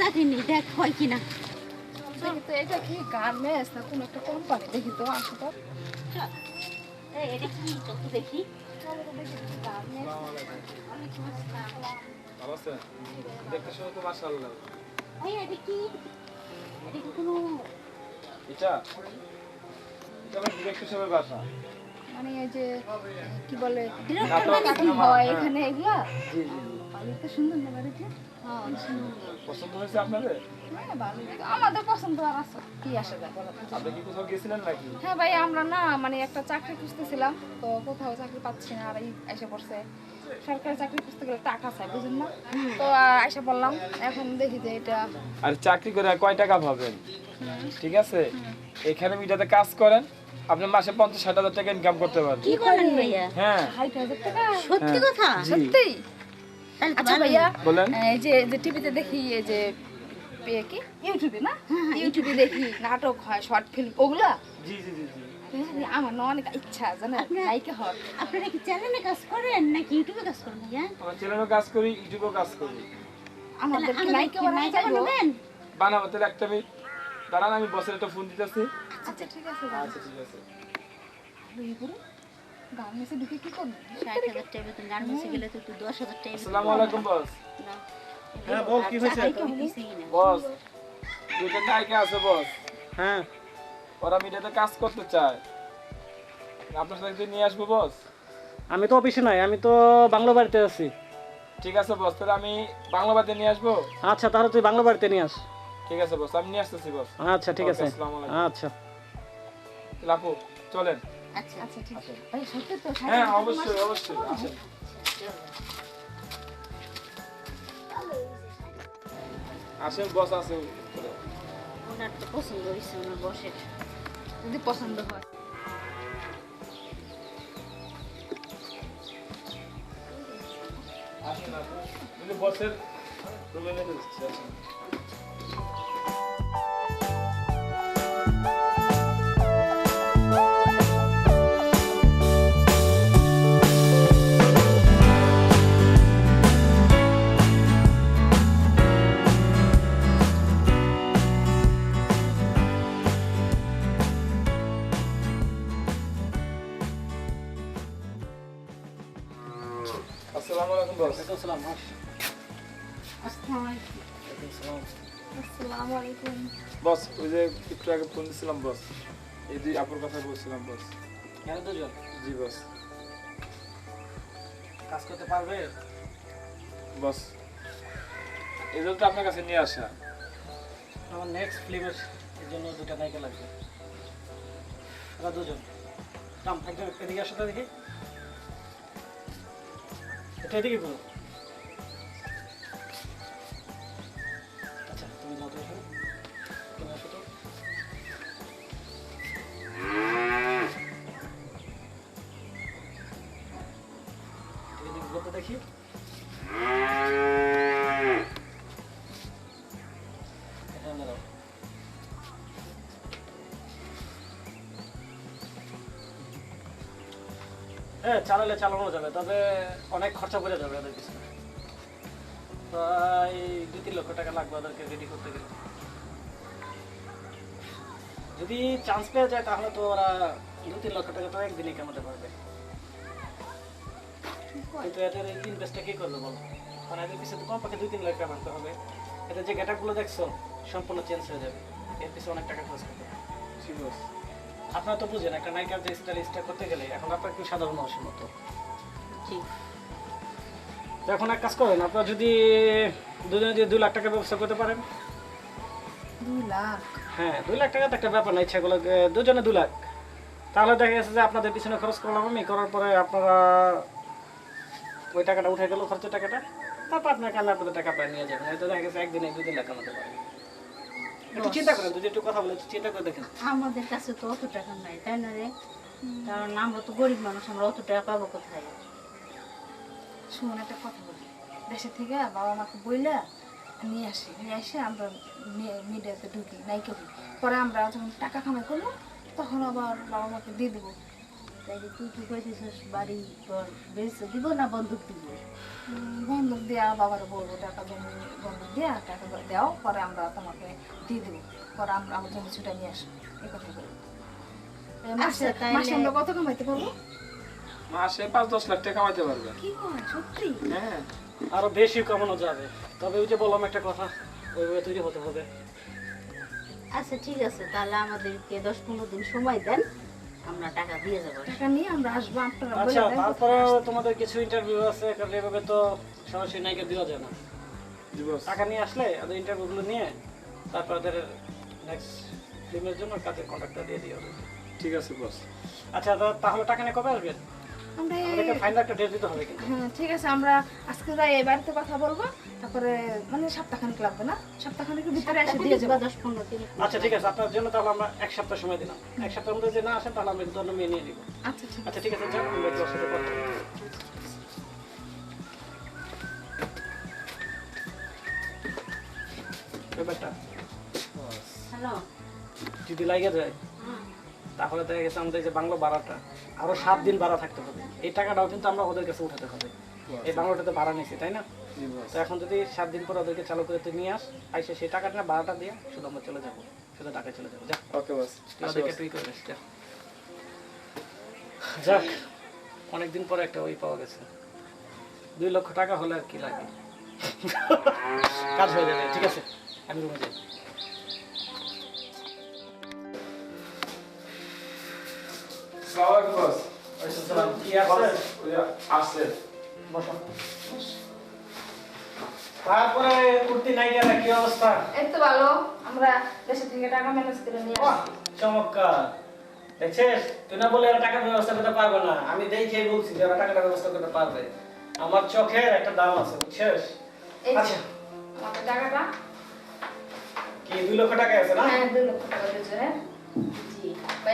চাকরি নেই দেখ হয় কিনা। দেখি তো এটা কি গার্মেন্টস না কোনো একটা কোম্পানি দেখি তো আসো তো। এটা কি তো দেখি? ভালো আছেন দেখতে শুনে তো মাশাআল্লাহ এই, এটা কি? এটা কি কোনো এটা? এটা আমার ডিরেক্টর সাহেবের বাসা। মানে এই যে কি বলে ডিরেক্টর সিনেমা, হয় হ্যাঁ। এখানে এগুলা? জি জি জি সুন্দর না বাড়িতে? হ্যাঁ সুন্দর। পছন্দ হয়েছে আপনাদের? হ্যাঁ আমাদের পছন্দ আর আছে। কি আসে যায়? আপনি কি কোথাও গেছিলেন নাকি? হ্যাঁ ভাই আমরা না মানে একটা চাকরি খুঁজতেছিলাম তো কোথাও চাকরি পাচ্ছি না আর এই এসে পড়ছে। সরকারি চাকরি খুঁজতে গেলে টাকা চাই বুঝুন না? তো এসে বললাম এখন দেখি যে এটা আর চাকরি করে কয় টাকা পাবেন ঠিক আছে? এখানে মিটাতে কাজ করেন আপনি মাসে পঞ্চাশ ষাট হাজার টাকা ইনকাম করতে পারবেন কি করেন ভাইয়া? হ্যাঁ। সত্যি হ্যাঁ। কথা? সত্যি? আচ্ছা ভাইয়া বলেন। এই যে যে টিভিতে দেখি এই যে কি? ইউটিউবে না? ইউটিউবে। দেখি নাটক হয় শর্ট ফিল্ম ওগুলা? জি জি জি জি। হ্যাঁ, আমার না অনেক ইচ্ছা জানেন আপনারা কি চ্যানেলে কাজ করেন নাকি ইউটিউবে কাজ করেন ভাইয়া? আমার চ্যানেলও কাজ করি ইউটিউবেও কাজ করি। আমাদের কি? বানাবেন? বানাবো তাহলে একটা মিনিট দাঁড়ান আমি বসের একটা ফোন দিতেছি। আচ্ছা ঠিক আছে আচ্ছা ঠিক আছে। করুন গার্মেন্টসে ঢুকে কি করব ষাট হাজার টাকা বেতন গার্মেন্টসে গেলে তো একটু দশ হাজার টাকা আসসালামু আলাইকুম বস। হ্যাঁ, বল, কি হয়েছে? না। বস দুটো নায়িকা আছে বস। হ্যাঁ। ওরা মিডিয়াতে কাজ করতে চায়। আপনার সাথে একদিন নিয়ে আসব বস? আমি তো অফিসে নাই আমি তো বাংলা বাড়িতে আছি। ঠিক আছে বস তাহলে আমি বাংলা বাড়িতে নিয়ে আসব? আচ্ছা তাহলে তুই বাংলা বাড়িতে নিয়ে আস। ঠিক আছে বস আমি নিয়ে আসতেছি বস। আচ্ছা ঠিক আছে। আচ্ছা। আপু চলেন। আচ্ছা আচ্ছা ঠিক আছে। সত্যি তো হ্যাঁ অবশ্যই অবশ্যই আসেন। আসেন বস আসেন। ওনার তো পছন্দ হয়েছে ওনার বসের। যদি পছন্দ হয়। আসেন কিন্তু বসের রুমে নিয়ে আসেন। আসসালামু আলাইকুম বস ওই যে একটু আগে ফোন দিছিলাম বস। এই দুই আপুর কথা বলছিলাম বস। দুজন? জি বস। কাজ করতে পারবে? বস এই জন্য তো আপনার কাছে নিয়ে আসা। আমার নেক্সট ফিল্মের এর জন্য দুটা নায়িকা লাগবে। ওরা দুজন। রাম একজন এদিকে আসো তো দেখি। এটা এদিকে বলো। হ্যাঁ চালালে চালানো যাবে, তবে অনেক খরচা পড়ে যাবে ওদের পিছনে। প্রায় দুই তিন লক্ষ টাকা লাগবে ওদেরকে রেডি করতে গেলে। যদি চান্স পেয়ে যায় তাহলে তো ওরা দু তিন লক্ষ টাকা তো একদিনে কামাতে পারবে। কিন্তু এদের ইনভেস্টটা কে করবে বলো? কারণ এদের পিছনে তো কমপক্ষে দুই তিন লাখ টাকা মারতে হবে। এদের যে গেটাপগুলো দেখছ, সম্পূর্ণ চেঞ্জ হয়ে যাবে। এর পিছনে অনেক টাকা খরচ করতে হবে। আপনারা তো বুঝেন একটা নায়িকার যে স্টাইল স্টাইল করতে গেলে এখন আপনার কি সাধারণ মানুষের মতো? জি। এখন এক কাজ করেন আপনারা যদি দুজনে যদি দুই লাখ টাকা ব্যবস্থা করতে পারেন। লাখ? হ্যাঁ দুই লাখ টাকা তো একটা ব্যাপার না ইচ্ছাগুলো দুজনে দু লাখ। তাহলে দেখা গেছে যে আপনাদের পিছনে খরচ করলাম আমি করার পরে আপনারা ওই টাকাটা উঠে গেল খরচের টাকাটা তারপর আপনার কাছে আপনাদের টাকা আপনারা নিয়ে যাবেন হয়তো দেখা গেছে একদিনে দুই দিন লাখ কামাতে পারেন একটু চিন্তা করেন, যদি একটু কথা বলে চিন্তা করে দেখেন। আমাদের কাছে তো অত টাকা নাই, তাই না রে? কারণ আমরা তো গরিব মানুষ, আমরা অত টাকা পাবো কোথায়? শুনুন, একটা কথা বলি। দেশে থেকে বাবা মাকে বইলা নিয়ে আসি, নিয়ে এসে আমরা মিডিয়াতে ঢুকি, নাইকে পরে আমরা যখন টাকা কামাই করব, তখন আবার বাবা মাকে দিয়ে দেবো। তাই যে তুই কি কইতেছিস বাড়ি ঘর বেশ দিব না বন্দুক দিব? বন্ধক দেওয়া বাবার বলব টাকা বন্ধক দিয়া টাকা দাও পরে আমরা তোমাকে দিয়ে দেবো। পরে আমরা আমার ছুটে নিয়ে আসব এই কথা বলি। আচ্ছা, তাইলে- মাসে আমরা কত কামাইতে পারব? মাসে পাঁচ দশ লাখ টাকা কামাইতে পারবে। কি কয় সত্যি? হ্যাঁ আরও বেশি কমানো যাবে। তবে ওই যে বললাম একটা কথা ওইভাবে তৈরি হতে হবে। আচ্ছা ঠিক আছে তাহলে আমাদেরকে দশ পনেরো দিন সময় দেন। আমরা টাকা দিয়ে যাব টাকা নিয়ে আমরা আসব আপনারা আচ্ছা তারপরে তোমাদের কিছু ইন্টারভিউ আছে কারণ এভাবে তো সরাসরি নায়িকা দেওয়া যায় না। দিবস টাকা নিয়ে আসলে ওদের ইন্টারভিউগুলো নিয়ে তারপর ওদের নেক্সট ফিল্মের জন্য কাজের কন্ট্রাক্টটা দিয়ে দিও ঠিক আছে বস আচ্ছা তাহলে টাকা নিয়ে কবে আসবেন? আমরা ফাইনাল একটা ডেট দিতে হবে কিন্তু। হ্যাঁ ঠিক আছে আমরা আজকে যাই এই বাড়িতে কথা বলব তারপরে মানে সপ্তাহখানিক লাগবে না? সপ্তাহখানিকের ভিতরে এসে দিয়ে যাব। দশ পনেরো দিন। আচ্ছা ঠিক আছে আপনার জন্য তাহলে আমরা এক সপ্তাহ সময় দিলাম। এক সপ্তাহের মধ্যে যে না আসেন তাহলে আমরা কিন্তু মেয়ে নিয়ে নিব। আচ্ছা আচ্ছা ঠিক আছে যান আমরা একটু সাথে কথা ব্যাপারটা? হ্যালো। যদি লাগে যায় তাহলে দেখা গেছে আমাদের যে বাংলো ভাড়াটা আরও সাত দিন ভাড়া থাকতে হবে। এই টাকাটাও কিন্তু আমরা ওদের কাছে উঠাতে হবে। এই বাংলোটাতে ভাড়া নিয়েছি তাই না? তো এখন যদি সাত দিন পর ওদেরকে চালু করে তুই নিয়ে আস আইসে সেই টাকাটা না ভাড়াটা দিয়ে শুধু আমরা চলে যাব। শুধু ঢাকায় চলে যাব। যা। ওকে বস। ওদেরকে তুই করে যা। যাক অনেকদিন পরে একটা ওই পাওয়া গেছে। দুই লক্ষ টাকা হলে আর কি লাগে? কাজ হয়ে যাবে ঠিক আছে? আমি রুমে যাই। সালাম বস কি আছে আসছে বসো তারপরে কুর্তি নাইকারা কি অবস্থা? এই তো ভালো। আমরা দেশের থেকে টাকা ম্যানেজ করে নিয়ে আসছি। চমৎকার। দেখছিস? তুই না বলে ব্যবস্থা করতে পারবে না। আমি দেখে বলছি যে টাকাটা ব্যবস্থা করতে পারবে। আমার চোখের একটা দাম আছে বুঝছিস? আচ্ছা। টাকাটা। কি দুই লক্ষ টাকা আছে না? হ্যাঁ দুই লক্ষ টাকা হ্যাঁ জি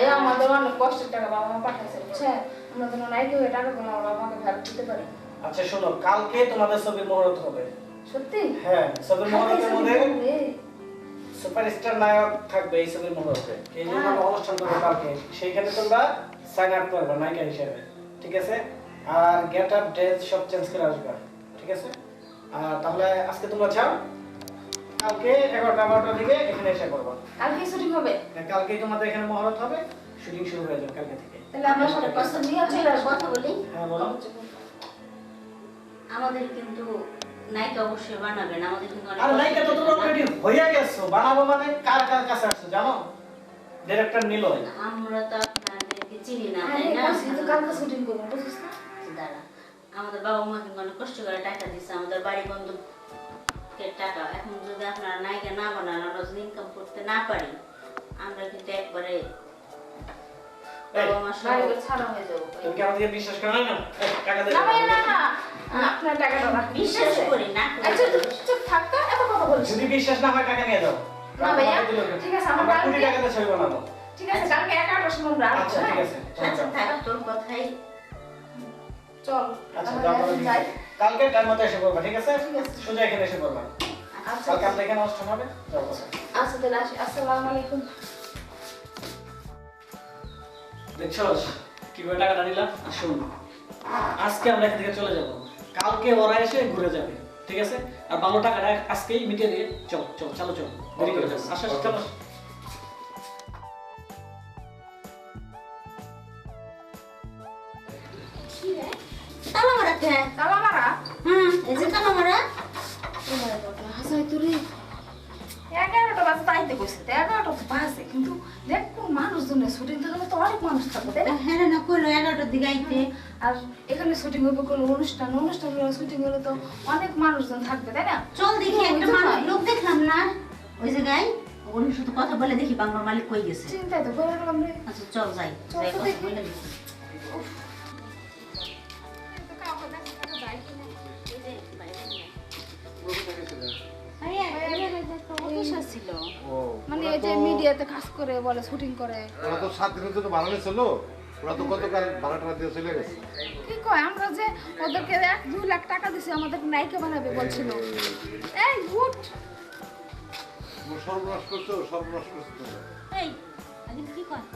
ভাইয়া আমাদের অনেক কষ্টের টাকা বাবা পাঠাইছে বুঝছেন আমরা যেন নাইকে হয়ে টাকাগুলো আমার বাবা ফেরত দিতে পারি। আচ্ছা শোনো কালকে তোমাদের ছবির মুহূর্ত হবে। সত্যি? হ্যাঁ ছবির মুহূর্তের মধ্যে সুপারস্টার নায়ক থাকবে এই ছবির মুহূর্তে এই জন্য অনুষ্ঠান করব কালকে। সেইখানে তোমরা সাইন আপ করবে নায়িকা হিসেবে ঠিক আছে? আর গেট আপ ড্রেস সব চেঞ্জ করে আসবে ঠিক আছে? আর তাহলে আজকে তোমরা যাও কালকে এগারোটা বারোটার দিকে এখানে এসে করব। কালকে শুটিং হবে? কালকেই তোমাদের এখানে মহরত হবে। শুটিং শুরু হয়ে যাবে কালকে থেকে। তাহলে আমরা সবাই পছন্দ নিয়ে চলে কথা বলি। হ্যাঁ বলো। আমাদের কিন্তু নায়িকা অবশ্যই বানাবেন। আমাদের কিন্তু আর নায়িকা তো তোমরা হয়। অলরেডি গেছো। বানাবো মানে কার কার কাছে আসছো জানো? ডিরেক্টর নিলয়। আমরা তো আপনাদেরকে চিনি না হ্যাঁ, তাই না? কালকে শুটিং করব বুঝছিস না? দাঁড়া। আমাদের বাবা মা কিন্তু অনেক কষ্ট করে টাকা দিচ্ছে আমাদের বাড়ি বন্ধুকে টাকা এখন যদি আপনারা নায়িকা না বানান আমরা যদি ইনকাম করতে না পারি আমরা কিন্তু একবারে যদি বিশ্বাস না হয় টাকা নিয়ে যাও? ঠিক আছে, আমরা কালকে- টাকাতে ছবি বানাবো। ঠিক আছে কালকে এগারোটার সময় আচ্ছা ঠিক হ্যাঁ? আছে আচ্ছা তোর কথাই চল আচ্ছা যাই। কালকে টাইম মতো এসে পড়বা ঠিক আছে? সোজা এখানে এসে পড়বা। আচ্ছা কালকে আমরা এখানে অনুষ্ঠান হবে? আচ্ছা তাহলে আসি। আসসালামু আলাইকুম। দেখছস কীভাবে টাকাটা নিলাম? আর শোন আজকে আমরা এখান থেকে চলে যাব। কালকে ওরা এসে ঘুরে যাবে ঠিক আছে? আর বাংলো টাকাটা আজকেই মিটিয়ে দিয়ে চল চল চলো চল। দেরি করে চলো। তালা মারা কে তালা মারা হুম এই যে তালা মারা হাসাই তুই এগারোটা বাজে তাইতে কইছে এগারোটা তো বাজে কিন্তু দেখ কোন মানুষজনে শুটিং থাকলে তো অনেক মানুষ থাকবে তাই না? হ্যাঁ না কইলো এগারোটার দিকে আইতে। আর এখানে শুটিং হবে কোনো অনুষ্ঠান অনুষ্ঠান শুটিং হলে তো অনেক মানুষজন থাকবে তাই না? চল দেখি একটা মানুষ লোক দেখলাম না। ওই জায়গায় উনি শুধু কথা বলে দেখি বাংলার মালিক কই গেছে। চিন্তাই তো করে আচ্ছা চল যাই। যাই কথা বলে দেখি। ছিল। মানে এই যে মিডিয়াতে কাজ করে বলে শুটিং করে। ওরা তো সাত দিনের জন্য ভাড়া নিয়েছিল ওরা তো গতকাল ভাড়াটা দিয়ে চলে গেছে। কি কয় আমরা যে ওদেরকে এক দুই লাখ টাকা দিছি আমাদের নায়িকা বানাবে বলছিল। এই গুড সর্বনাশ করছ সর্বনাশ করছ। এই আগে কি কয়?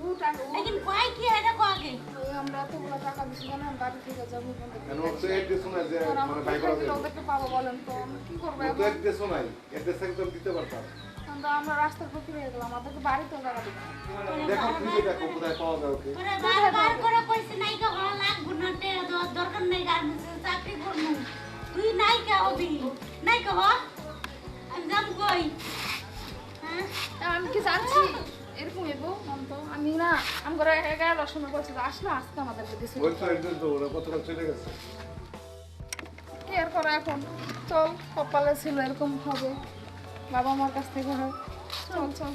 लेकिन कोई की है देखो आगे ওই আমরা এতগুলো টাকা দিছি জানেন বাড়ি থেকে জমি বন্ধ করে কেন ওর তো এক দেশও নাই যে আর মানে আমরা বাই কোথায় করা গেলে যাবে ওদেরকে পাবো বলেন তো আমরা কি করবো ওর তো এখন এক দেশও নাই এক দেশ থেকে তো আমি দিতে পারতাম আমরা আমরা রাস্তার পথে রয়ে গেলাম আমাদেরকে বাড়িতেও জায়গা দিবে না। দেখো খুঁজে দেখো কোথায় পাওয়া যায় ওকে তোরা বার বার করে কইছে নাই কা ভালো লাগবো না তে দ- দরকার নাই গার্মেন্টসে চাকরি করবো তুই নাই কা হবি নাই কা হওয়া আমি যাম কই হ্যাঁ তা আমি কি জানছি এরকম এবো তো আমি না আমি করে সময় বলছি যে আসলে আজকে আমাদেরকে দিছে। ওই তো একদিন তো ওরা কতটা চলে গেছে? কি আর করা এখন? চল কপালে ছিল এরকম হবে। বাবা মার কাছ থেকে হয়। চল চল।